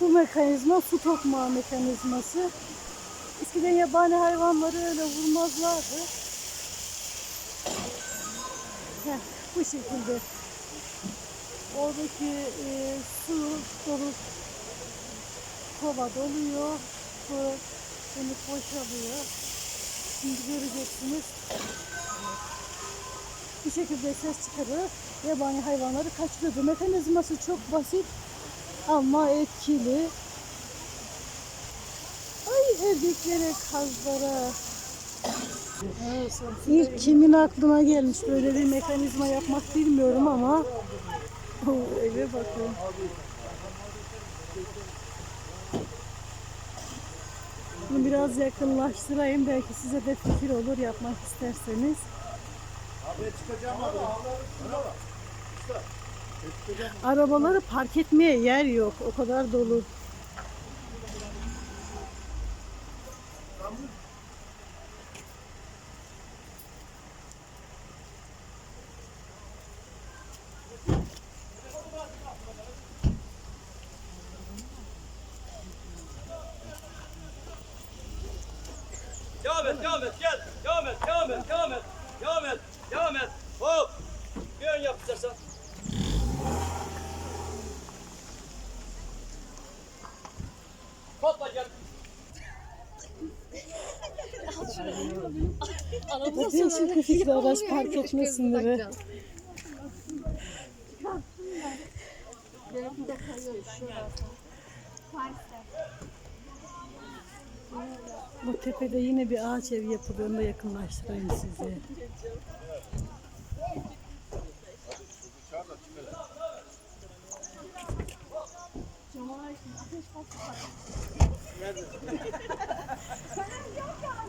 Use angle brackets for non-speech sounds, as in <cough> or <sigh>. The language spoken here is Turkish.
Bu mekanizma su tokmağı mekanizması. Eskiden yabani hayvanları öyle vurmazlardı. Heh, bu şekilde. Oradaki e, su dolu kova doluyor. Su dönüp boşalıyor. Şimdi göreceksiniz. Bu şekilde ses çıkarır. Yabani hayvanları kaçırıyordu. Mekanizması çok basit ama etkili. Ay erkeklere, kazlara. İlk kimin aklına gelmiş böyle bir mekanizma yapmak bilmiyorum ama eve bakın. Bunu biraz yakınlaştırayım belki size de fikir olur yapmak isterseniz. Arabaları park etmeye yer yok. O kadar dolu. Devam et, devam et, gel. Devam et, devam et, devam et. Devam et, devam et. Değişik bir fikri araç park etmesinleri. Bu tepede yine bir ağaç ev yapılıyor. Onu da yakınlaştırayım size. <laughs>